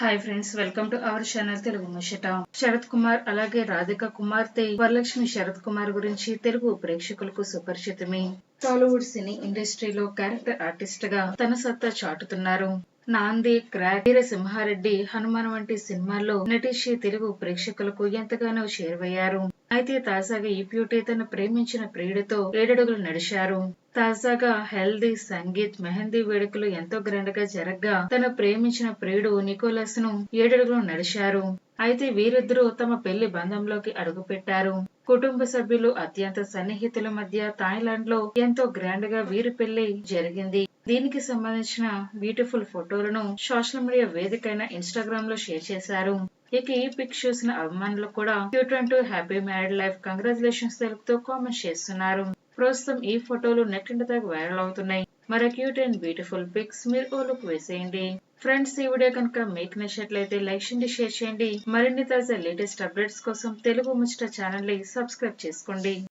Hi friends welcome to our channel Telugu ముషట Sarath Kumar అలాగే రాధిక కుమార్తె వరలక్ష్మి శరత్ కుమార్ గురించి తెలుగు ప్రేక్షకులకు సుపరిచితమే. టాలీవుడ్ సినీ ఇండస్ట్రీలో క్యారెక్టర్ ఆర్టిస్ట్గా తన సత్తా చాటుతున్నారు. నాంది క్రాక్ వీరసింహారెడ్డి హనుమాన్ వంటి సినిమాల్లో నటించి తెలుగు ప్రేక్షకులకు ఎంతగానో చేరువయ్యారు. అయితే తాజాగా ఈ బ్యూటీ తను ప్రేమించిన ప్రియుడితో ఏడడుగులు నడిచారు. తాజాగా హెల్దీ సంగీత్ మెహందీ వేడుకలు ఎంతో గ్రాండ్గా జరగ్గా తన ప్రేమించిన ప్రియుడు నికోలస్ను ఏడడుగులు నడిచారు. అయితే వీరిద్దరూ తమ పెళ్ళి బంధంలోకి అడుగుపెట్టారు. కుటుంబ సభ్యులు అత్యంత సన్నిహితుల మధ్య థాయిలాండ్లో ఎంతో గ్రాండ్గా వీరి పెళ్ళి జరిగింది. దీనికి సంబంధించిన బ్యూటిఫుల్ ఫోటోలను సోషల్ మీడియా వేదికైన ఇన్స్టాగ్రామ్లో షేర్ చేశారు. ఇక ఈ పిక్ చూసిన అభిమానులు కూడా క్యూట్ అంటూ హ్యాపీ మ్యారీడ్ లైఫ్ కంగ్రాచులేషన్స్ తెలుపుతూ కామెంట్ చేస్తున్నారు. ప్రస్తుతం ఈ ఫోటోలు నెట్ దాకా వైరల్ అవుతున్నాయి. మరి క్యూట్ అండ్ బ్యూటిఫుల్ పిక్స్ మీరు ఓ లుక్ వేసేయండి. ఫ్రెండ్స్ ఈ వీడియో కనుక మీకు నచ్చినట్లయితే లైక్ చేయండి షేర్ చేయండి. మరిన్ని తాజా లేటెస్ట్ అప్డేట్స్ కోసం తెలుగు ముచ్చట ఛానల్ని సబ్స్క్రైబ్ చేసుకోండి.